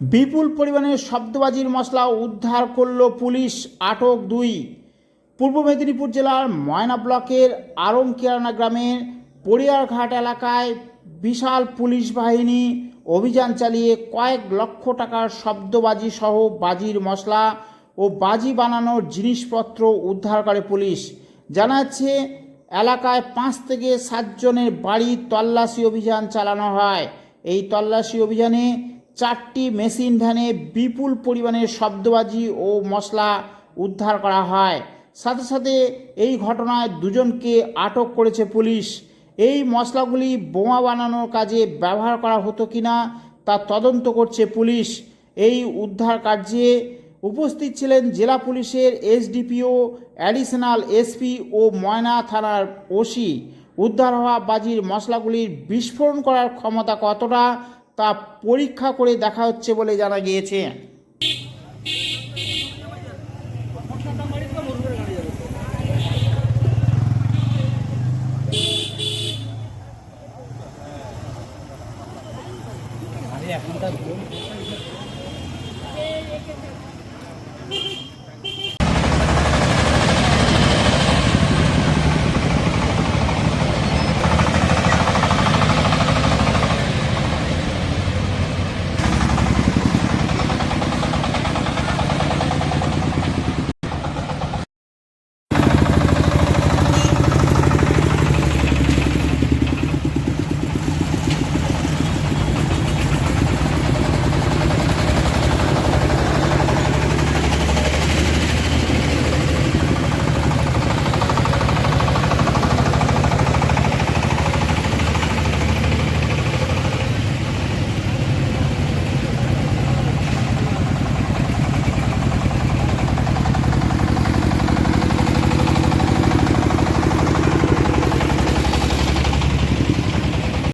বিপুল পরিমাণে শব্দবাজির মশলা উদ্ধার করল পুলিশ আটক দুই। পূর্ব মেদিনীপুর জেলার ময়না ব্লকের আরংকিরানা গ্রামের পড়িয়ারঘাট এলাকায় বিশাল পুলিশ বাহিনী অভিযান চালিয়ে কয়েক লক্ষ টাকার শব্দবাজি সহ বাজির মশলা ও বাজি বানানোর জিনিসপত্র উদ্ধার করে পুলিশ। জানা যাচ্ছে, এলাকায় পাঁচ থেকে সাতজনের বাড়ি তল্লাশি অভিযান চালানো হয়। এই তল্লাশি অভিযানে চারটি মেশিন ভ্যানে বিপুল পরিমাণের শব্দবাজি ও মশলা উদ্ধার করা হয়। সাথে সাথে এই ঘটনায় দুজনকে আটক করেছে পুলিশ। এই মশলাগুলি বোমা বানানোর কাজে ব্যবহার করা হতো কিনা তা তদন্ত করছে পুলিশ। এই উদ্ধার কার্যে উপস্থিত ছিলেন জেলা পুলিশের এসডিপিও, অ্যাডিশনাল এসপি ও ময়না থানার ওসি। উদ্ধার হওয়া বাজির মশলাগুলির বিস্ফোরণ করার ক্ষমতা কতটা তা পরীক্ষা করে দেখা হচ্ছে বলে জানা গিয়েছে।